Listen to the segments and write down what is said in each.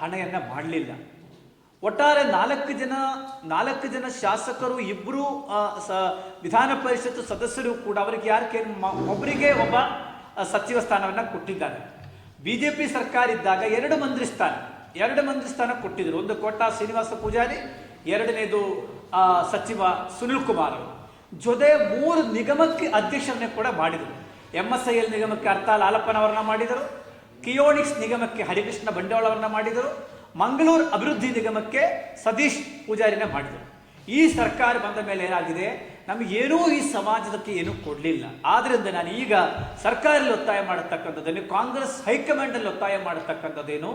ಹಣೆಯನ್ನ ಮಾಡಲಿಲ್ಲ. ಒಟ್ಟಾರೆ ನಾಲ್ಕು ಜನ ನಾಲ್ಕು ಜನ ಶಾಸಕರು ಇಬ್ಬರು ವಿಧಾನ ಪರಿಷತ್ ಸದಸ್ಯರು ಕೂಡ ಅವರಿಗೆ ಯಾರಿಗೆ ಒಬ್ಬರಿಗೆ ಒಬ್ಬ ಸಚಿವ ಸ್ಥಾನವನ್ನ ಕೊಟ್ಟಿದ್ದಾರೆ. ಬಿಜೆಪಿ ಸರ್ಕಾರ ಇದ್ದಾಗ ಎರಡು ಮಂತ್ರಿ ಸ್ಥಾನ, ಎರಡು ಮಂತ್ರಿ ಸ್ಥಾನ ಕೊಟ್ಟಿದ್ರು. ಒಂದು ಕೋಟಾ ಶ್ರೀನಿವಾಸ ಪೂಜಾರಿ, ಎರಡನೇದು ಸಚಿವ ಸುನಿಲ್ ಕುಮಾರ್ ಜೊತೆ ಮೂರು ನಿಗಮಕ್ಕೆ ಅಧ್ಯಕ್ಷರನ್ನೇ ಕೂಡ ಮಾಡಿದರು. ಎಂ ಐ ಎಲ್ ನಿಗಮಕ್ಕೆ ಅರ್ಥ ಲಾಲಪ್ಪನವರನ್ನ ಮಾಡಿದರು. ಕಿಯೋನಿಕ್ಸ್ ನಿಗಮಕ್ಕೆ ಹರಿಕೃಷ್ಣ ಬಂಡವಾಳವನ್ನು ಮಾಡಿದರು. ಮಂಗಳೂರು ಅಭಿವೃದ್ಧಿ ನಿಗಮಕ್ಕೆ ಸತೀಶ್ ಪೂಜಾರಿನ ಮಾಡಿದರು. ಈ ಸರ್ಕಾರ ಬಂದ ಮೇಲೆ ಏನಾಗಿದೆ? ನಮಗೇನೂ ಈ ಸಮಾಜದಕ್ಕೆ ಏನೂ ಕೊಡಲಿಲ್ಲ. ಆದ್ದರಿಂದ ನಾನು ಈಗ ಸರ್ಕಾರದಲ್ಲಿ ಒತ್ತಾಯ ಮಾಡತಕ್ಕಂಥದ್ದೇನು, ಕಾಂಗ್ರೆಸ್ ಹೈಕಮಾಂಡಲ್ಲಿ ಒತ್ತಾಯ ಮಾಡತಕ್ಕಂಥದ್ದೇನು,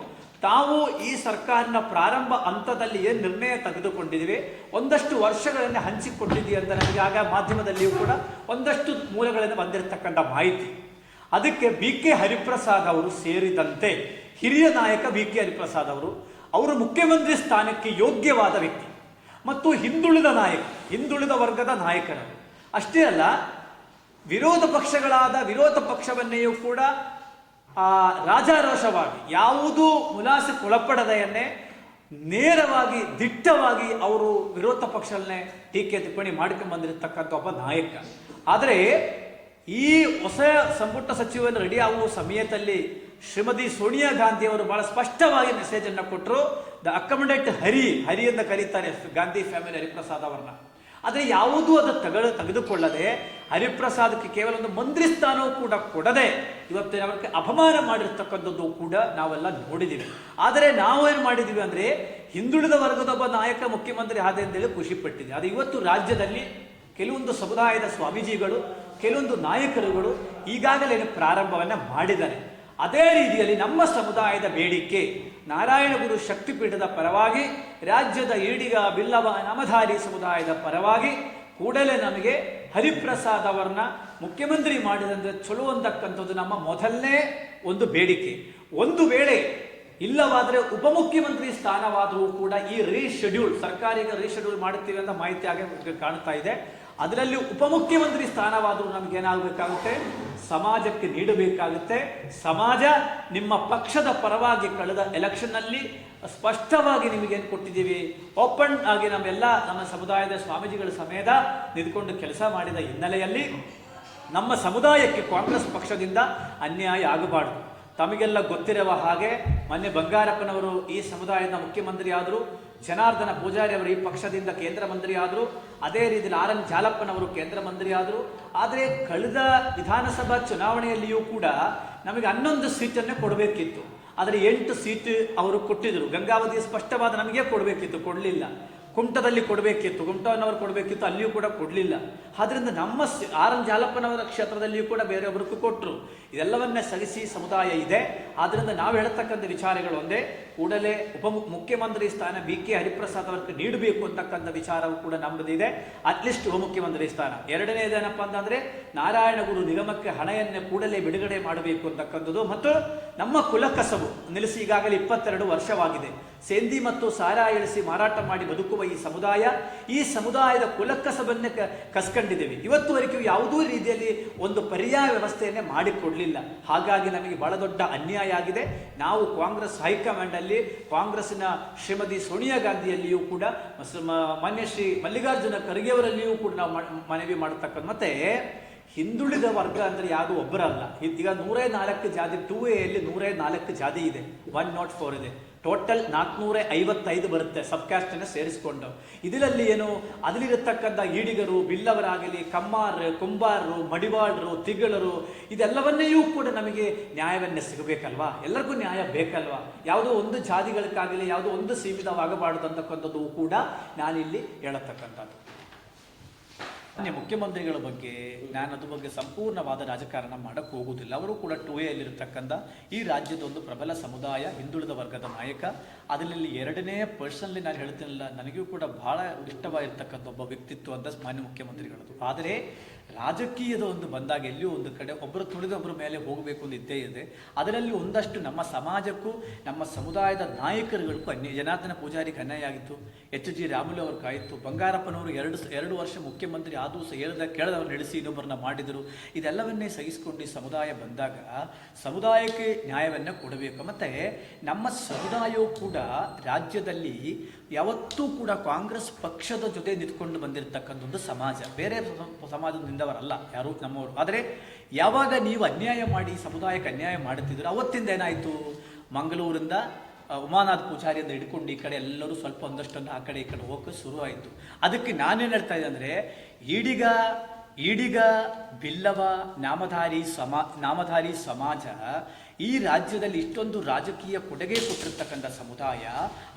ತಾವು ಈ ಸರ್ಕಾರನ ಪ್ರಾರಂಭ ಹಂತದಲ್ಲಿ ಏನು ನಿರ್ಣಯ ತೆಗೆದುಕೊಂಡಿದ್ದೀವಿ, ಒಂದಷ್ಟು ವರ್ಷಗಳನ್ನು ಹಂಚಿಕೊಂಡಿದ್ದೀವಿ ಅಂತ ನನಗೆ ಆಗ ಮಾಧ್ಯಮದಲ್ಲಿಯೂ ಕೂಡ ಒಂದಷ್ಟು ಮೂಲಗಳನ್ನು ಬಂದಿರತಕ್ಕಂಥ ಮಾಹಿತಿ. ಅದಕ್ಕೆ ಬಿ ಕೆ ಹರಿಪ್ರಸಾದ್ ಅವರು ಸೇರಿದಂತೆ ಹಿರಿಯ ನಾಯಕ ಬಿ ಕೆ ಹರಿಪ್ರಸಾದ್ ಅವರು ಅವರು ಮುಖ್ಯಮಂತ್ರಿ ಸ್ಥಾನಕ್ಕೆ ಯೋಗ್ಯವಾದ ವ್ಯಕ್ತಿ ಮತ್ತು ಹಿಂದುಳಿದ ನಾಯಕ ಹಿಂದುಳಿದ ವರ್ಗದ ನಾಯಕರು ಅಷ್ಟೇ ಅಲ್ಲ ವಿರೋಧ ಪಕ್ಷಗಳಾದ ವಿರೋಧ ಪಕ್ಷವನ್ನೆಯೂ ಕೂಡ ಆ, ರಾಜಾರೋಷವಾಗಿ ಯಾವುದೂ ಮುಲಾಸಕ್ಕೊಳಪಡದೆಯನ್ನೇ ನೇರವಾಗಿ ದಿಟ್ಟವಾಗಿ ಅವರು ವಿರೋಧ ಪಕ್ಷಗಳನ್ನೇ ಟೀಕೆ ಟಿಪ್ಪಣಿ ಮಾಡ್ಕೊಂಡು ಬಂದಿರತಕ್ಕಂಥ ಒಬ್ಬ ನಾಯಕ. ಆದರೆ ಈ ಹೊಸ ಸಂಪುಟ ಸಚಿವನ ರೆಡಿ ಆಗುವ ಸಮಯದಲ್ಲಿ ಶ್ರೀಮತಿ ಸೋನಿಯಾ ಗಾಂಧಿ ಅವರು ಬಹಳ ಸ್ಪಷ್ಟವಾಗಿ ಮೆಸೇಜ್ ಅನ್ನು ಕೊಟ್ಟರು ದ ಅಕಮಡೇಟ್ ಹರಿ ಹರಿ ಅಂತ ಕರೀತಾರೆ ಗಾಂಧಿ ಫ್ಯಾಮಿಲಿ ಹರಿಪ್ರಸಾದ್ ಅವರನ್ನ. ಆದರೆ ಯಾವುದೂ ಅದು ತಗಳ, ತೆಗೆದುಕೊಳ್ಳದೆ ಹರಿಪ್ರಸಾದಕ್ಕೆ ಕೇವಲ ಒಂದು ಮಂತ್ರಿ ಸ್ಥಾನವೂ ಕೂಡ ಕೊಡದೆ ಇವತ್ತಿನ ಅವರಿಗೆ ಅಪಮಾನ ಮಾಡಿರ್ತಕ್ಕಂಥದ್ದು ಕೂಡ ನಾವೆಲ್ಲ ನೋಡಿದ್ದೀವಿ ಆದರೆ ನಾವು ಏನು ಮಾಡಿದ್ದೀವಿ ಅಂದರೆ ಹಿಂದುಳಿದ ವರ್ಗದ ಒಬ್ಬ ನಾಯಕ ಮುಖ್ಯಮಂತ್ರಿ ಆದ ಅಂತೇಳಿ ಖುಷಿ ಪಟ್ಟಿದೆ ಅದು ಇವತ್ತು ರಾಜ್ಯದಲ್ಲಿ ಕೆಲವೊಂದು ಸಮುದಾಯದ ಸ್ವಾಮೀಜಿಗಳು ಕೆಲವೊಂದು ನಾಯಕರುಗಳು ಈಗಾಗಲೇ ಪ್ರಾರಂಭವನ್ನು ಮಾಡಿದ್ದಾರೆ. ಅದೇ ರೀತಿಯಲ್ಲಿ ನಮ್ಮ ಸಮುದಾಯದ ಬೇಡಿಕೆ, ನಾರಾಯಣಗುರು ಶಕ್ತಿಪೀಠದ ಪರವಾಗಿ, ರಾಜ್ಯದ ಈಡಿಗ ಬಿಲ್ಲವ ನಾಮಧಾರಿ ಸಮುದಾಯದ ಪರವಾಗಿ ಕೂಡಲೇ ನಮಗೆ ಹರಿಪ್ರಸಾದ್ ಅವರನ್ನ ಮುಖ್ಯಮಂತ್ರಿ ಮಾಡಿದಂದ್ರೆ ಚಲೋ ಅಂತಕ್ಕಂಥದ್ದು ನಮ್ಮ ಮೊದಲನೇ ಒಂದು ಬೇಡಿಕೆ. ಒಂದು ವೇಳೆ ಇಲ್ಲವಾದರೆ ಉಪಮುಖ್ಯಮಂತ್ರಿ ಸ್ಥಾನವಾದರೂ ಕೂಡ ಈ ರೀಶೆಡ್ಯೂಲ್ ಸರ್ಕಾರ ಈಗ ರೀಶೆಡ್ಯೂಲ್ ಮಾಡುತ್ತೀವಿ ಅಂತ ಮಾಹಿತಿ ಆಗಿ ಕಾಣ್ತಾ ಇದೆ. ಅದರಲ್ಲಿ ಉಪಮುಖ್ಯಮಂತ್ರಿ ಸ್ಥಾನವಾದರೂ ನಮ್ಗೆ ಏನಾಗಬೇಕಾಗುತ್ತೆ ಸಮಾಜಕ್ಕೆ ನೀಡಬೇಕಾಗುತ್ತೆ. ಸಮಾಜ ನಿಮ್ಮ ಪಕ್ಷದ ಪರವಾಗಿ ಕಳೆದ ಎಲೆಕ್ಷನ್ನಲ್ಲಿ ಸ್ಪಷ್ಟವಾಗಿ ನಿಮಗೇನು ಕೊಟ್ಟಿದ್ದೀವಿ? ಓಪನ್ ಆಗಿ ನಮ್ಮೆಲ್ಲ ನಮ್ಮ ಸಮುದಾಯದ ಸ್ವಾಮೀಜಿಗಳ ಸಮೇತ ನಿಂತ್ಕೊಂಡು ಕೆಲಸ ಮಾಡಿದ ಹಿನ್ನೆಲೆಯಲ್ಲಿ ನಮ್ಮ ಸಮುದಾಯಕ್ಕೆ ಕಾಂಗ್ರೆಸ್ ಪಕ್ಷದಿಂದ ಅನ್ಯಾಯ ಆಗಬಾರ್ದು. ತಮಗೆಲ್ಲ ಗೊತ್ತಿರುವ ಹಾಗೆ ಮೊನ್ನೆ ಬಂಗಾರಪ್ಪನವರು ಈ ಸಮುದಾಯದ ಮುಖ್ಯಮಂತ್ರಿ ಆದರು ಜನಾರ್ದನ ಪೂಜಾರಿ ಅವರು ಈ ಪಕ್ಷದಿಂದ ಕೇಂದ್ರ ಮಂತ್ರಿ ಆದರು ಅದೇ ರೀತಿಯಲ್ಲಿ ಆರ್ ಎನ್ ಜಾಲಪ್ಪನವರು ಕೇಂದ್ರ ಮಂತ್ರಿ ಆದರು ಆದರೆ ಕಳೆದ ವಿಧಾನಸಭಾ ಚುನಾವಣೆಯಲ್ಲಿಯೂ ಕೂಡ ನಮಗೆ ಹನ್ನೊಂದು ಸೀಟನ್ನೇ ಕೊಡಬೇಕಿತ್ತು. ಆದರೆ ಎಂಟು ಸೀಟ್ ಅವರು ಕೊಟ್ಟಿದ್ರು. ಗಂಗಾವತಿ ಸ್ಪಷ್ಟವಾದ ನಮಗೆ ಕೊಡಬೇಕಿತ್ತು. ಕೊಡಲಿಲ್ಲ. ಕುಮಟದಲ್ಲಿ ಕೊಡಬೇಕಿತ್ತು ಕುಮಟವನ್ನವರು ಕೊಡಬೇಕಿತ್ತು, ಅಲ್ಲಿಯೂ ಕೂಡ ಕೊಡಲಿಲ್ಲ. ಆದ್ದರಿಂದ ನಮ್ಮ ಆರ್ ಎನ್ ಜಾಲಪ್ಪನವರ ಕ್ಷೇತ್ರದಲ್ಲಿಯೂ ಕೂಡ ಬೇರೆಯೊಬ್ಬರಿಗೂ ಕೊಟ್ಟರು ಇದೆಲ್ಲವನ್ನೇ ಸಹಿಸಿ ಸಮುದಾಯ ಇದೆ. ಆದ್ರಿಂದ ನಾವು ಹೇಳತಕ್ಕಂಥ ವಿಚಾರಗಳು ಒಂದೇ, ಕೂಡಲೇ ಉಪ ಮುಖ್ಯಮಂತ್ರಿ ಸ್ಥಾನ ಬಿ ಕೆ ಹರಿಪ್ರಸಾದ್ ಅವರಿಗೆ ನೀಡಬೇಕು ಅಂತಕ್ಕಂಥ ವಿಚಾರವು ಕೂಡ ನಮ್ಮದಿದೆ ಅಟ್ಲೀಸ್ಟ್ ಉಪಮುಖ್ಯಮಂತ್ರಿ ಸ್ಥಾನ. ಎರಡನೇದೇನಪ್ಪ ಅಂತಂದ್ರೆ, ನಾರಾಯಣಗುರು ನಿಗಮಕ್ಕೆ ಹಣೆಯನ್ನೇ ಕೂಡಲೇ ಬಿಡುಗಡೆ ಮಾಡಬೇಕು ಅಂತಕ್ಕಂಥದ್ದು ಮತ್ತು ನಮ್ಮ ಕುಲಕಸಬು ನಿಲ್ಲಿಸಿ ಈಗಾಗಲೇ ಇಪ್ಪತ್ತೆರಡು ವರ್ಷವಾಗಿದೆ. ಸೇಂದಿ ಮತ್ತು ಸಾರಾ ಇಳಿಸಿ ಮಾರಾಟ ಮಾಡಿ ಬದುಕುವ ಈ ಸಮುದಾಯ, ಈ ಸಮುದಾಯದ ಕುಲಕಸಬನ್ನೇ ಕಸ್ಕೊಂಡಿದ್ದೇವೆ. ಇವತ್ತುವರೆಗೂ ಯಾವುದೂ ರೀತಿಯಲ್ಲಿ ಒಂದು ಪರ್ಯಾಯ ವ್ಯವಸ್ಥೆಯನ್ನೇ ಮಾಡಿಕೊಡಲಿಲ್ಲ. ಹಾಗಾಗಿ ನಮಗೆ ಬಹಳ ದೊಡ್ಡ ಅನ್ಯಾಯ ಆಗಿದೆ ನಾವು ಕಾಂಗ್ರೆಸ್ ಹೈಕಮಾಂಡಲ್ಲಿ, ಕಾಂಗ್ರೆಸ್ಸಿನ ಶ್ರೀಮತಿ ಸೋನಿಯಾ ಗಾಂಧಿಯಲ್ಲಿಯೂ ಕೂಡ ಮಾನ್ಯ ಶ್ರೀ ಮಲ್ಲಿಕಾರ್ಜುನ ಖರ್ಗೆಯವರಲ್ಲಿಯೂ ಕೂಡ ನಾವು ಮನವಿ ಮಾಡತಕ್ಕಂಥ, ಮತ್ತೆ ಹಿಂದುಳಿದ ವರ್ಗ ಅಂದ್ರೆ ಯಾರು ಒಬ್ಬರಲ್ಲ. ಈಗ ನೂರೇ ನಾಲ್ಕು ಜಾತಿ, ಟೂ ಎಲ್ಲಿ ನೂರೇ ನಾಲ್ಕು ಜಾತಿ ಇದೆ. ಒನ್ ನಾಟ್ ಫೋರ್ ಇದೆ. ಟೋಟಲ್ ನಾಲ್ಕುನೂರ ಐವತ್ತೈದು ಬರುತ್ತೆ ಸಬ್ ಕಾಸ್ಟನ್ನು ಸೇರಿಸ್ಕೊಂಡು. ಇದರಲ್ಲಿ ಏನು, ಅದರಲ್ಲಿರತಕ್ಕಂಥ ಈಡಿಗರು, ಬಿಲ್ಲವರಾಗಲಿ, ಕಮ್ಮಾರ್, ಕುಂಬಾರರು, ಮಡಿವಾಳರು, ತಿಗಳರು, ಇದೆಲ್ಲವನ್ನೆಯೂ ಕೂಡ ನಮಗೆ ನ್ಯಾಯವನ್ನೇ ಸಿಗಬೇಕಲ್ವಾ? ಎಲ್ಲರಿಗೂ ನ್ಯಾಯ ಬೇಕಲ್ವಾ? ಯಾವುದೋ ಒಂದು ಜಾತಿಗಳಿಗಾಗಲಿ, ಯಾವುದೋ ಒಂದು ಸೀಮಿತವಾಗಬಾರದು ಅಂತಕ್ಕಂಥದ್ದು ಕೂಡ ನಾನಿಲ್ಲಿ ಹೇಳತಕ್ಕಂಥದ್ದು. ಮಾನ್ಯ ಮುಖ್ಯಮಂತ್ರಿಗಳ ಬಗ್ಗೆ ನಾನು ಅದ್ರ ಬಗ್ಗೆ ಸಂಪೂರ್ಣವಾದ ರಾಜಕಾರಣ ಮಾಡಕ್ಕೆ ಹೋಗುವುದಿಲ್ಲ ಅವರು ಕೂಡ ಟೂ ಎಲ್ಲಿರತಕ್ಕಂಥ ಈ ರಾಜ್ಯದ ಒಂದು ಪ್ರಬಲ ಸಮುದಾಯ, ಹಿಂದುಳಿದ ವರ್ಗದ ನಾಯಕ. ಅದರಲ್ಲಿ ಎರಡನೇ ಪರ್ಸನ್ಲಿ ನಾನು ಹೇಳ್ತೀನಲ್ಲ, ನನಗೂ ಕೂಡ ಬಹಳ ಇಷ್ಟವಾಗಿರ್ತಕ್ಕಂಥ ಒಬ್ಬ ವ್ಯಕ್ತಿತ್ವ ಅಂತ ಮಾನ್ಯ ಮುಖ್ಯಮಂತ್ರಿಗಳದ್ದು. ಆದರೆ ರಾಜಕೀಯದ ಒಂದು ಬಂದಾಗ ಎಲ್ಲಿಯೂ ಒಂದು ಕಡೆ ಒಬ್ಬರು ತುಳಿದ ಒಬ್ಬರ ಮೇಲೆ ಹೋಗಬೇಕು ಅಂತ ಇದ್ದೇ ಇದೆ. ಅದರಲ್ಲಿ ಒಂದಷ್ಟು ನಮ್ಮ ಸಮಾಜಕ್ಕೂ, ನಮ್ಮ ಸಮುದಾಯದ ನಾಯಕರುಗಳಿಗೂ ಅನ್ಯ ಜನಾರ್ದನ ಪೂಜಾರಿಗೆ ಅನ್ಯಾಯ ಆಗಿತ್ತು ಎಚ್ ಜಿ ರಾಮುಲು ಅವ್ರ ಕಾಯಿತು ಬಂಗಾರಪ್ಪನವರು ಎರಡು ಎರಡು ವರ್ಷ ಮುಖ್ಯಮಂತ್ರಿ ಯಾವುದು ಸಹ ಕೇಳದವ್ರು ಕೇಳದವ್ರನ್ನ ನಡೆಸಿ ಇನ್ನೊಬ್ಬರನ್ನ ಮಾಡಿದರು. ಇದೆಲ್ಲವನ್ನೇ ಸಹಿಸಿಕೊಂಡು ಸಮುದಾಯ ಬಂದಾಗ ಸಮುದಾಯಕ್ಕೆ ನ್ಯಾಯವನ್ನು ಕೊಡಬೇಕು. ಮತ್ತು ನಮ್ಮ ಸಮುದಾಯವು ಕೂಡ ರಾಜ್ಯದಲ್ಲಿ ಯಾವತ್ತೂ ಕೂಡ ಕಾಂಗ್ರೆಸ್ ಪಕ್ಷದ ಜೊತೆ ನಿಂತ್ಕೊಂಡು ಬಂದಿರತಕ್ಕಂಥ ಒಂದು ಸಮಾಜ. ಬೇರೆ ಸಮಾಜದಿಂದವರಲ್ಲ ಯಾರು ನಮ್ಮವರು. ಆದರೆ ಯಾವಾಗ ನೀವು ಅನ್ಯಾಯ ಮಾಡಿ, ಸಮುದಾಯಕ್ಕೆ ಅನ್ಯಾಯ ಮಾಡುತ್ತಿದ್ರು ಅವತ್ತಿಂದ ಏನಾಯಿತು? ಮಂಗಳೂರಿಂದ ಉಮಾನಾಥ್ ಪೂಜಾರಿಯಿಂದ ಹಿಡ್ಕೊಂಡು ಈ ಕಡೆ ಎಲ್ಲರೂ ಸ್ವಲ್ಪ ಒಂದಷ್ಟನ್ನು ಆ ಕಡೆ ಈ ಕಡೆ ಹೋಗಕ್ಕೆ ಶುರು ಆಯಿತು ಅದಕ್ಕೆ ನಾನೇನು ಹೇಳ್ತಾ ಇದ್ದೆ ಅಂದರೆ, ಈಡಿಗ ಈಡಿಗ, ಬಿಲ್ಲವ, ನಾಮಧಾರಿ ಸಮಾ, ನಾಮಧಾರಿ ಸಮಾಜ ಈ ರಾಜ್ಯದಲ್ಲಿ ಇಷ್ಟೊಂದು ರಾಜಕೀಯ ಕೊಡುಗೆ ಕೊಟ್ಟಿರ್ತಕ್ಕಂಥ ಸಮುದಾಯ,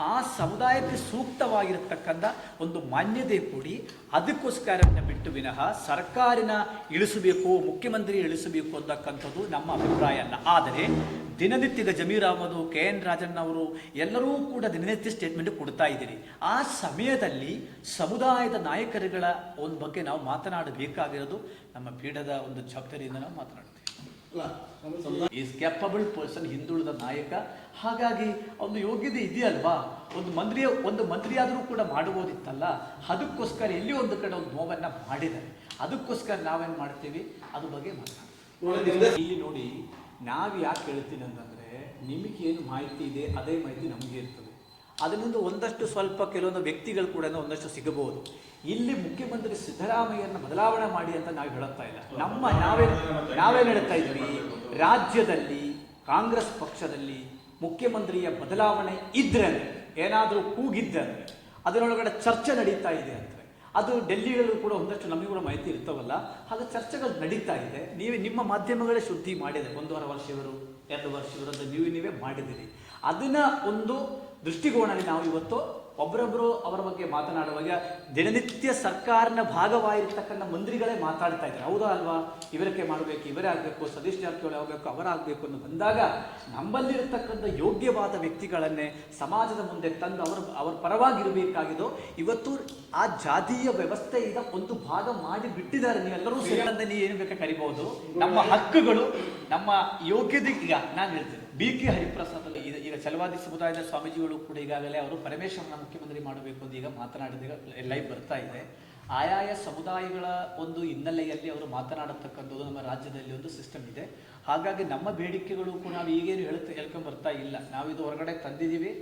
ಆ ಸಮುದಾಯಕ್ಕೆ ಸೂಕ್ತವಾಗಿರತಕ್ಕಂಥ ಒಂದು ಮಾನ್ಯತೆ ಕೊಡಿ, ಅದಕ್ಕೋಸ್ಕರವನ್ನು ಬಿಟ್ಟು ವಿನಃ ಸರ್ಕಾರಿನ ಇಳಿಸಬೇಕು, ಮುಖ್ಯಮಂತ್ರಿ ಇಳಿಸಬೇಕು ಅಂತಕ್ಕಂಥದ್ದು ನಮ್ಮ ಅಭಿಪ್ರಾಯ ಅಲ್ಲ. ಆದರೆ ದಿನನಿತ್ಯದ ಜಮೀರ್ ಅಹಮದು ಕೆ ಎನ್ ರಾಜನ್ ಅವರು ಎಲ್ಲರೂ ಕೂಡ ದಿನನಿತ್ಯ ಸ್ಟೇಟ್ಮೆಂಟ್ ಕೊಡ್ತಾ ಇದ್ದೀರಿ. ಆ ಸಮಯದಲ್ಲಿ ಸಮುದಾಯದ ನಾಯಕರುಗಳ ಒಂದು ಬಗ್ಗೆ ನಾವು ಮಾತನಾಡಬೇಕಾಗಿರೋದು. ನಮ್ಮ ಪೀಠದ ಒಂದು ಜವಾಬ್ದಾರಿಯಿಂದ ನಾವು ಮಾತನಾಡ್ತೀವಿ. ಈಸ್ ಕೆಪಬಲ್ ಪರ್ಸನ್ ಹಿಂದುಳಿದ ನಾಯಕ. ಹಾಗಾಗಿ ಒಂದು ಯೋಗ್ಯತೆ ಇದೆಯಲ್ವಾ? ಒಂದು ಮಂತ್ರಿ ಒಂದು ಮಂತ್ರಿಯಾದರೂ ಕೂಡ ಮಾಡಬಹುದಿತ್ತಲ್ಲ ಅದಕ್ಕೋಸ್ಕರ ಎಲ್ಲಿ ಒಂದು ಕಡೆ ಒಂದು ನೋವನ್ನು ಮಾಡಿದ್ದಾರೆ. ಅದಕ್ಕೋಸ್ಕರ ನಾವೇನು ಮಾಡ್ತೀವಿ? ಅದ್ರ ಬಗ್ಗೆ ಮಾತನಾಡ್ತೀವಿ. ಇಲ್ಲಿ ನೋಡಿ ನಾವು ಯಾಕೆ ಹೇಳ್ತೀನಿ ಅಂತಂದರೆ ನಿಮಗೇನು ಮಾಹಿತಿ ಇದೆ, ಅದೇ ಮಾಹಿತಿ ನಮಗೆ ಇರ್ತದೆ. ಅದರಿಂದ ಒಂದಷ್ಟು ಸ್ವಲ್ಪ ಕೆಲವೊಂದು ವ್ಯಕ್ತಿಗಳು ಕೂಡ ಒಂದಷ್ಟು ಸಿಗಬಹುದು. ಇಲ್ಲಿ ಮುಖ್ಯಮಂತ್ರಿ ಸಿದ್ದರಾಮಯ್ಯನ ಬದಲಾವಣೆ ಮಾಡಿ ಅಂತ ನಾವು ಹೇಳುತ್ತಾ ಇಲ್ಲ. ನಮ್ಮ ನಾವೇ ನಾವೇನು ಹೇಳ್ತಾ ಇದ್ವಿ ರಾಜ್ಯದಲ್ಲಿ, ಕಾಂಗ್ರೆಸ್ ಪಕ್ಷದಲ್ಲಿ ಮುಖ್ಯಮಂತ್ರಿಯ ಬದಲಾವಣೆ ಇದ್ರೆ, ಏನಾದರೂ ಕೂಗಿದ್ರೆ, ಅದರೊಳಗಡೆ ಚರ್ಚೆ ನಡೀತಾ ಇದೆ ಅಂದರೆ ಅದು ಡೆಲ್ಲಿಗಳಲ್ಲೂ ಕೂಡ ಒಂದಷ್ಟು ನಮಗೆ ಕೂಡ ಮಾಹಿತಿ ಇರ್ತಾವಲ್ಲ. ಹಾಗೆ ಚರ್ಚೆಗಳು ನಡೀತಾ ಇದೆ. ನೀವೇ ನಿಮ್ಮ ಮಾಧ್ಯಮಗಳೇ ಶುದ್ಧಿ ಮಾಡಿದೆ ಒಂದೂವರೆ ವರ್ಷ ಇವರು, ಎರಡು ವರ್ಷ ಇವರು ಅಂತ ನೀವು ನೀವೇ ಮಾಡಿದ್ದೀರಿ. ಅದನ್ನು ಒಂದು ದೃಷ್ಟಿಕೋನದಲ್ಲಿ ನಾವು ಇವತ್ತು ಒಬ್ಬರೊಬ್ಬರು ಅವರ ಬಗ್ಗೆ ಮಾತನಾಡುವಾಗ ದಿನನಿತ್ಯ ಸರ್ಕಾರನ ಭಾಗವಾಗಿರ್ತಕ್ಕಂಥ ಮಂತ್ರಿಗಳೇ ಮಾತಾಡ್ತಾ ಇದ್ದಾರೆ. ಹೌದಾ ಅಲ್ವಾ? ಇವರಕ್ಕೆ ಮಾಡಬೇಕು, ಇವರೇ ಆಗಬೇಕು, ಸತೀಶ್ ಜಾರಕಿಹೊಳಿ ಆಗಬೇಕು ಅವರಾಗಬೇಕು ಅಂತ ಬಂದಾಗ ನಮ್ಮಲ್ಲಿರತಕ್ಕಂಥ ಯೋಗ್ಯವಾದ ವ್ಯಕ್ತಿಗಳನ್ನೇ ಸಮಾಜದ ಮುಂದೆ ತಂದು ಅವರ ಅವರ ಪರವಾಗಿರಬೇಕಾಗಿದ್ದು ಇವತ್ತು ಆ ಜಾತಿಯ ವ್ಯವಸ್ಥೆಯಿಂದ ಒಂದು ಭಾಗ ಮಾಡಿ ಬಿಟ್ಟಿದ್ದಾರೆ ನೀವೆಲ್ಲರೂ ಸೇರಿದಂತೆ ನೀವು ಏನು ಬೇಕಾ ಕರಿಬಹುದು? ನಮ್ಮ ಹಕ್ಕುಗಳು ನಮ್ಮ ಯೋಗ್ಯತೆ ನಾನು ಹೇಳ್ತೇನೆ, ಬಿ ಕೆ ಹರಿಪ್ರಸಾದ್ ಛಲವಾದಿ ಸಮುದಾಯದ ಸ್ವಾಮೀಜಿಗಳು ಕೂಡ ಈಗಾಗಲೇ ಅವರು ಪರಮೇಶ್ವರನ ಮುಖ್ಯಮಂತ್ರಿ ಮಾಡಬೇಕು ಅಂತ ಈಗ ಮಾತನಾಡಿದ ಲೈವ್ ಬರ್ತಾ ಇದೆ. ಆಯಾಯ ಸಮುದಾಯಗಳ ಒಂದು ಹಿನ್ನೆಲೆಯಲ್ಲಿ ಅವರು ಮಾತನಾಡತಕ್ಕಂಥದ್ದು ನಮ್ಮ ರಾಜ್ಯದಲ್ಲಿ ಒಂದು ಸಿಸ್ಟಮ್ ಇದೆ. ಹಾಗಾಗಿ ನಮ್ಮ ಬೇಡಿಕೆಗಳು ಕೂಡ ನಾವು ಈಗೇನು ಹೇಳ್ತಾ ಹೇಳ್ಕೊಂಡು ಬರ್ತಾ ಇಲ್ಲ. ನಾವು ಇದು ಹೊರಗಡೆ ತಂದಿದ್ದೀವಿ.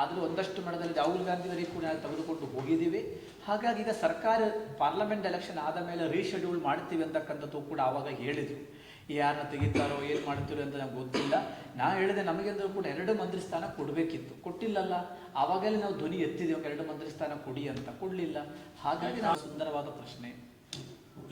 ಆದರೂ ಒಂದಷ್ಟು ಮಟ್ಟದಲ್ಲಿ ರಾಹುಲ್ ಗಾಂಧಿಯವರಿಗೆ ಕೂಡ ತೆಗೆದುಕೊಂಡು ಹೋಗಿದ್ದೀವಿ. ಹಾಗಾಗಿ ಈಗ ಸರ್ಕಾರ ಪಾರ್ಲಿಮೆಂಟ್ ಎಲೆಕ್ಷನ್ ಆದ ಮೇಲೆ ರೀಶೆಡ್ಯೂಲ್ ಮಾಡ್ತೀವಿ ಅಂತಕ್ಕಂಥದ್ದು ಕೂಡ ಆವಾಗ ಹೇಳಿದ್ರು. ಯಾರನ್ನ ತೆಗಿತಾರೋ, ಏನು ಮಾಡ್ತೀರೋ ಅಂತ ನಮ್ಗೆ ಗೊತ್ತಿಲ್ಲ. ನಾ ಹೇಳಿದೆ ನಮಗೆಂದರೂ ಕೂಡ ಎರಡು ಮಂತ್ರಿ ಸ್ಥಾನ ಕೊಡಬೇಕಿತ್ತು. ಕೊಟ್ಟಿಲ್ಲಲ್ಲ, ಆವಾಗಲೇ ನಾವು ಧ್ವನಿ ಎತ್ತಿದ್ದೇವೆ ಎರಡು ಮಂತ್ರಿ ಸ್ಥಾನ ಕೊಡಿ ಅಂತ. ಕೊಡಲಿಲ್ಲ. ಹಾಗಾಗಿ ನಾವು ಸುಂದರವಾದ ಪ್ರಶ್ನೆ.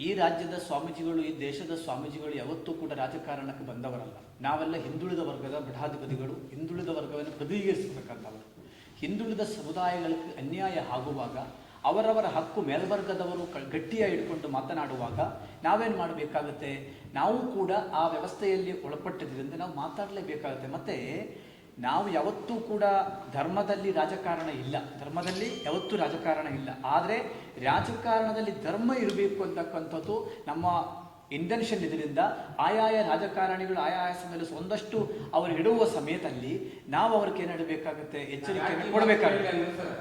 ಈ ರಾಜ್ಯದ ಸ್ವಾಮೀಜಿಗಳು, ಈ ದೇಶದ ಸ್ವಾಮೀಜಿಗಳು ಯಾವತ್ತೂ ಕೂಡ ರಾಜಕಾರಣಕ್ಕೆ ಬಂದವರಲ್ಲ. ನಾವೆಲ್ಲ ಹಿಂದುಳಿದ ವರ್ಗದ ಬಡಾಧಿಪತಿಗಳು ಹಿಂದುಳಿದ ವರ್ಗವನ್ನು ಪ್ರತಿನಿಧಿಸತಕ್ಕಂಥವರು ಹಿಂದುಳಿದ ಸಮುದಾಯಗಳಿಗೆ ಅನ್ಯಾಯ ಆಗುವಾಗ ಅವರವರ ಹಕ್ಕು ಮೇಲ್ವರ್ಗದವರು ಗಟ್ಟಿಯಾಗಿ ಇಟ್ಕೊಂಡು ಮಾತನಾಡುವಾಗ ನಾವೇನು ಮಾಡಬೇಕಾಗುತ್ತೆ? ನಾವು ಕೂಡ ಆ ವ್ಯವಸ್ಥೆಯಲ್ಲಿ ಒಳಪಟ್ಟಿದ್ದರಿಂದ ನಾವು ಮಾತಾಡಲೇಬೇಕಾಗುತ್ತೆ. ಮತ್ತು ನಾವು ಯಾವತ್ತೂ ಕೂಡ ಧರ್ಮದಲ್ಲಿ ರಾಜಕಾರಣ ಇಲ್ಲ. ಧರ್ಮದಲ್ಲಿ ಯಾವತ್ತೂ ರಾಜಕಾರಣ ಇಲ್ಲ. ಆದರೆ ರಾಜಕಾರಣದಲ್ಲಿ ಧರ್ಮ ಇರಬೇಕು ಅಂತಕ್ಕಂಥದ್ದು ನಮ್ಮ ಇಂಟೆನ್ಷನ್ ಇದರಿಂದ ಆಯಾಯ ರಾಜಕಾರಣಿಗಳು ಆಯಾಯ ಸಮಯದಲ್ಲಿ ಒಂದಷ್ಟು ಅವರು ಇಡುವ ಸಮಯದಲ್ಲಿ ನಾವು ಅವ್ರಿಗೆ ಏನು ಹೇಳಬೇಕಾಗುತ್ತೆ? ಎಚ್ಚರಿಕೆ ಕೊಡಬೇಕಾಗುತ್ತೆ.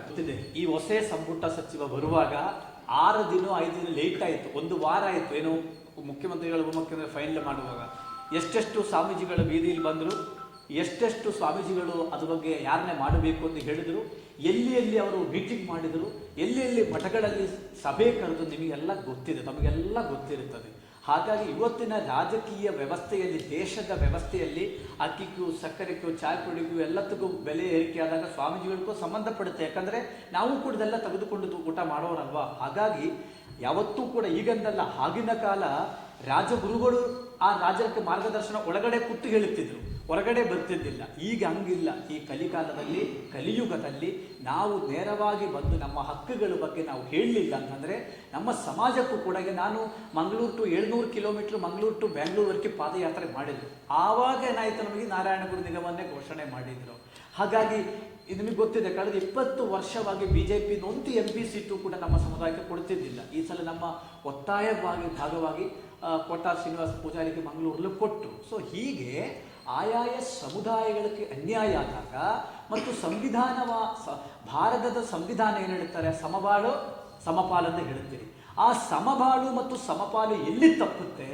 ಗೊತ್ತಿದೆ ಈ ಹೊಸ ಸಂಪುಟ ಸಚಿವ ಬರುವಾಗ ಆರು ದಿನ ಐದು ದಿನ ಲೇಟ್ ಆಯಿತು ಒಂದು ವಾರ ಆಯಿತು ಏನು ಮುಖ್ಯಮಂತ್ರಿಗಳು ಉಪಮುಖ್ಯಮಂತ್ರಿ ಫೈನಲ್ ಮಾಡುವಾಗ. ಎಷ್ಟೆಷ್ಟು ಸ್ವಾಮೀಜಿಗಳು ಬೀದಿಯಲ್ಲಿ ಬಂದರು ಎಷ್ಟೆಷ್ಟು ಸ್ವಾಮೀಜಿಗಳು ಅದ್ರ ಬಗ್ಗೆ ಯಾರನ್ನೇ ಮಾಡಬೇಕು ಅಂತ ಹೇಳಿದರು ಎಲ್ಲಿ ಎಲ್ಲಿ ಅವರು ಮೀಟಿಂಗ್ ಮಾಡಿದರು ಎಲ್ಲಿ ಎಲ್ಲಿ ಮಠಗಳಲ್ಲಿ ಸಭೆ ಕರೆದು ನಿಮಗೆಲ್ಲ ಗೊತ್ತಿದೆ ತಮಗೆಲ್ಲ ಗೊತ್ತಿರುತ್ತದೆ. ಹಾಗಾಗಿ ಇವತ್ತಿನ ರಾಜಕೀಯ ವ್ಯವಸ್ಥೆಯಲ್ಲಿ, ದೇಶದ ವ್ಯವಸ್ಥೆಯಲ್ಲಿ ಅಕ್ಕಿಗೂ, ಸಕ್ಕರೆಗೂ, ಚಾಯ್ ಪುಡಿಗೂ ಎಲ್ಲದಕ್ಕೂ ಬೆಲೆ ಏರಿಕೆ ಆದಾಗ ಸ್ವಾಮೀಜಿಗಳಿಗೂ ಸಂಬಂಧಪಡುತ್ತೆ. ಯಾಕಂದರೆ ನಾವು ಕೂಡ ಇದೆಲ್ಲ ತೆಗೆದುಕೊಂಡು ಊಟ ಮಾಡೋರಲ್ವಾ? ಹಾಗಾಗಿ ಯಾವತ್ತೂ ಕೂಡ ಈಗಂದಲ್ಲ, ಆಗಿನ ಕಾಲ ರಾಜಗುರುಗಳು ಆ ರಾಜಕ್ಕೆ ಮಾರ್ಗದರ್ಶನ ಒಳಗಡೆ ಕೂತು ಹೇಳುತ್ತಿದ್ರು. ಹೊರಗಡೆ ಬರ್ತಿದ್ದಿಲ್ಲ. ಈಗ ಹಂಗಿಲ್ಲ. ಈ ಕಲಿಕಾಲದಲ್ಲಿ, ಕಲಿಯುಗದಲ್ಲಿ ನಾವು ನೇರವಾಗಿ ಬಂದು ನಮ್ಮ ಹಕ್ಕುಗಳ ಬಗ್ಗೆ ನಾವು ಹೇಳಲಿಲ್ಲ ಅಂತಂದರೆ ನಮ್ಮ ಸಮಾಜಕ್ಕೂ ಕೂಡ ನಾನು ಮಂಗಳೂರು ಟು ಏಳ್ನೂರು ಕಿಲೋಮೀಟ್ರ್ ಮಂಗಳೂರು ಟು ಪಾದಯಾತ್ರೆ ಮಾಡಿದ್ರು ಆವಾಗ ಏನಾಯಿತು ನಮಗೆ ನಾರಾಯಣಗುರು ನಿಗಮನ್ನೇ ಘೋಷಣೆ ಮಾಡಿದರು. ಹಾಗಾಗಿ ಇದು ನಿಮಗೆ ಗೊತ್ತಿದೆ, ಕಳೆದ ಇಪ್ಪತ್ತು ವರ್ಷವಾಗಿ ಬಿ ಜೆ ಪಿ ಒಂದು ಎಂ ಪಿ ಸೀಟು ಕೂಡ ನಮ್ಮ ಸಮುದಾಯಕ್ಕೆ ಕೊಡ್ತಿದ್ದಿಲ್ಲ. ಈ ಸಲ ನಮ್ಮ ಒತ್ತಾಯವಾಗಿ ಭಾಗವಾಗಿ ಕೋಟಾ ಶ್ರೀನಿವಾಸ ಪೂಜಾರಿಗೆ ಮಂಗಳೂರಲ್ಲೂ ಕೊಟ್ಟರು. ಸೊ ಹೀಗೆ ಆಯಾಯ ಸಮುದಾಯಗಳಿಗೆ ಅನ್ಯಾಯ ಆದಾಗ ಮತ್ತು ಸಂವಿಧಾನವ ಭಾರತದ ಸಂವಿಧಾನ ಏನು ಹೇಳುತ್ತಾರೆ ಸಮಬಾಳು ಸಮಪಾಲನ್ನು ಹೇಳುತ್ತೀರಿ. ಆ ಸಮಬಾಳು ಮತ್ತು ಸಮಪಾಲು ಎಲ್ಲಿ ತಪ್ಪುತ್ತೆ?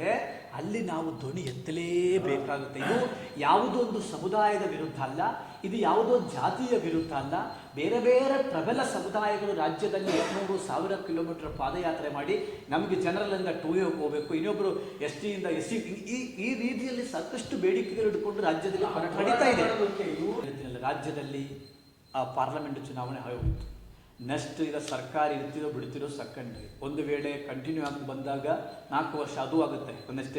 ಅಲ್ಲಿ ನಾವು ಧ್ವನಿ ಎತ್ತಲೇಬೇಕಾಗುತ್ತೆ. ಇದು ಯಾವುದೋ ಒಂದು ಸಮುದಾಯದ ವಿರುದ್ಧ ಅಲ್ಲ ಇದು ಯಾವುದೋ ಜಾತಿಯ ವಿರುದ್ಧ ಅಲ್ಲ. ಬೇರೆ ಬೇರೆ ಪ್ರಬಲ ಸಮುದಾಯಗಳು ರಾಜ್ಯದಲ್ಲಿ ಎಂಟುನೂರು ಸಾವಿರ ಕಿಲೋಮೀಟರ್ ಪಾದಯಾತ್ರೆ ಮಾಡಿ ನಮಗೆ ಜನರಲ್ಲಿಂದ ಟೂ ಹೋಗಬೇಕು. ಇನ್ನೊಬ್ಬರು ಎಸ್ ಟಿಯಿಂದ ಎಸ್ ಸಿ ಈ ಈ ರೀತಿಯಲ್ಲಿ ಸಾಕಷ್ಟು ಬೇಡಿಕೆಗಳು ಇಟ್ಕೊಂಡು ರಾಜ್ಯದಲ್ಲಿ ಹೊರಟಾಡಿತಾ ನಡೀತಾ ಇದೆ. ರಾಜ್ಯದಲ್ಲಿ ಆ ಪಾರ್ಲಿಮೆಂಟ್ ಚುನಾವಣೆ ಆಗೋಗಿತ್ತು ನೆಕ್ಸ್ಟ್ ಈಗ ಸರ್ಕಾರ ಇರ್ತಿರೋ ಬಿಡ್ತಿರೋ ಸೆಕೆಂಡ್ರಿ ಒಂದು ವೇಳೆ ಕಂಟಿನ್ಯೂ ಆಗಿ ಬಂದಾಗ ನಾಲ್ಕು ವರ್ಷ ಅದು ಆಗುತ್ತೆ. ನೆಕ್ಸ್ಟ್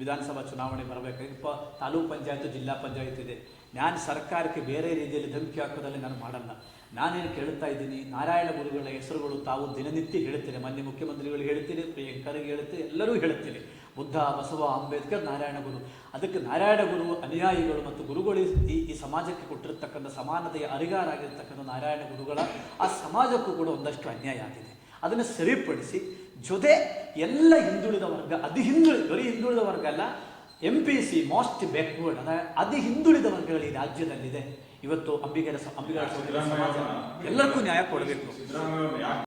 ವಿಧಾನಸಭಾ ಚುನಾವಣೆ ಬರಬೇಕಾಗಿ ಪ ತಾಲೂಕು ಪಂಚಾಯತ್, ಜಿಲ್ಲಾ ಪಂಚಾಯತ್ ಇದೆ. ನಾನು ಸರ್ಕಾರಕ್ಕೆ ಬೇರೆ ರೀತಿಯಲ್ಲಿ ಧಮಕಿ ಹಾಕೋದಲ್ಲಿ ನಾನು ಮಾಡಲ್ಲ. ನಾನೇನು ಕೇಳ್ತಾ ಇದ್ದೀನಿ, ನಾರಾಯಣ ಗುರುಗಳ ಹೆಸರುಗಳು ತಾವು ದಿನನಿತ್ಯ ಹೇಳ್ತೇನೆ. ಮಾನ್ಯ ಮುಖ್ಯಮಂತ್ರಿಗಳು ಹೇಳ್ತೀನಿ, ಪ್ರಿಯಂಕರಿಗೆ ಹೇಳ್ತೀನಿ, ಎಲ್ಲರೂ ಹೇಳ್ತೀರಿ ಬುದ್ಧ, ಬಸವ, ಅಂಬೇಡ್ಕರ್, ನಾರಾಯಣ ಗುರು. ಅದಕ್ಕೆ ನಾರಾಯಣ ಗುರು ಅನುಯಾಯಿಗಳು ಮತ್ತು ಗುರುಗಳು ಈ ಸಮಾಜಕ್ಕೆ ಕೊಟ್ಟಿರತಕ್ಕಂಥ ಸಮಾನತೆಯ ಅರಿಗಾರಾಗಿರ್ತಕ್ಕಂಥ ನಾರಾಯಣ ಗುರುಗಳ ಆ ಸಮಾಜಕ್ಕೂ ಕೂಡ ಒಂದಷ್ಟು ಅನ್ಯಾಯ ಆಗಿದೆ. ಅದನ್ನು ಸರಿಪಡಿಸಿ ಜೊತೆ ಎಲ್ಲ ಹಿಂದುಳಿದ ವರ್ಗ, ಅತಿ ಹಿಂದುಳಿ, ಬರೀ ಹಿಂದುಳಿದ ವರ್ಗ ಅಲ್ಲ M P C most backward ಅಂದರೆ ಅತಿ ಹಿಂದುಳಿದ ವರ್ಗಗಳು ಈ ರಾಜ್ಯದಲ್ಲಿದೆ. ಇವತ್ತು ಅಂಬಿಗರ ಅಂಬಿಗರ ಸಮಾಜ, ಎಲ್ಲರಿಗೂ ನ್ಯಾಯ ಕೊಡಬೇಕು.